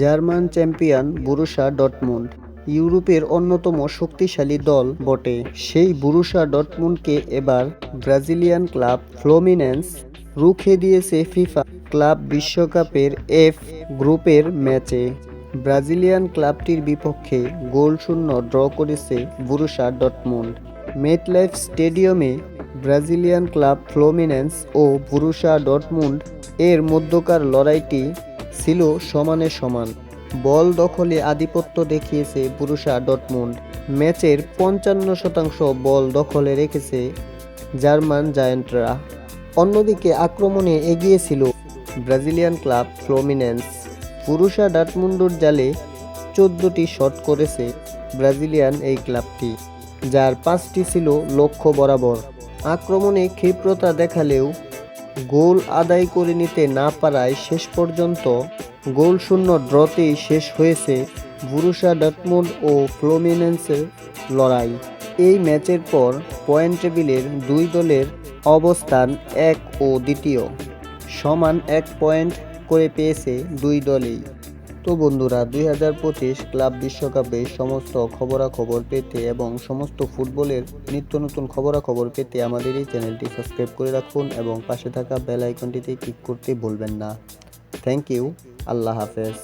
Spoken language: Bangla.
জার্মান চ্যাম্পিয়ন বুরুশা ডটমুন্ড ইউরোপের অন্যতম শক্তিশালী দল বটে। সেই বুরুশা ডটমুন্ডকে এবার ব্রাজিলিয়ান ক্লাব ফ্লোমিনেন্স রুখে দিয়েছে ফিফা ক্লাব বিশ্বকাপের এফ গ্রুপের ম্যাচে। ব্রাজিলিয়ান ক্লাবটির বিপক্ষে গোলশূন্য ড্র করেছে Borussia Dortmund. MetLife stadium Brazilian club Fluminense ও বুরুশা ডটমুন্ড এর মধ্যকার লড়াইটি ছিল সমানে সমান। বল দখলে আধিপত্য দেখিয়েছে পুরুষা ডটমুন্ড ম্যাচের পঞ্চান্ন শতাংশ বল দখলে রেখেছে জার্মান জায়ান্টরা। অন্যদিকে আক্রমণে এগিয়ে ছিল ব্রাজিলিয়ান ক্লাব ফ্লোমিনেন্স। পুরুষা ডাটমুন্ডুর জালে চোদ্দটি শট করেছে ব্রাজিলিয়ান এই ক্লাবটি, যার পাঁচটি ছিল লক্ষ্য বরাবর। আক্রমণে ক্ষিপ্রতা দেখালেও গোল আদায় করে নিতে না পারায় শেষ পর্যন্ত গোল শূন্য ড্রতেই শেষ হয়েছে বুরুশা ডটমুন্ড ও ফ্লোমিনেন্সের লড়াই। এই ম্যাচের পর পয়েন্ট টেবিলের দুই দলের অবস্থান এক ও দ্বিতীয়। সমান এক পয়েন্ট করে পেয়েছে দুই দলেই। তো বন্ধুরা, দুই হাজার পঁচিশ ক্লাব বিশ্বকাপে সমস্ত খবরাখবর পেতে এবং সমস্ত ফুটবলের নিত্য নতুন খবরাখবর পেতে আমাদের এই চ্যানেলটি সাবস্ক্রাইব করে রাখুন এবং পাশে থাকা বেল আইকনটিতে ক্লিক করতে ভুলবেন না। থ্যাংক ইউ আল্লাহ হাফেজ।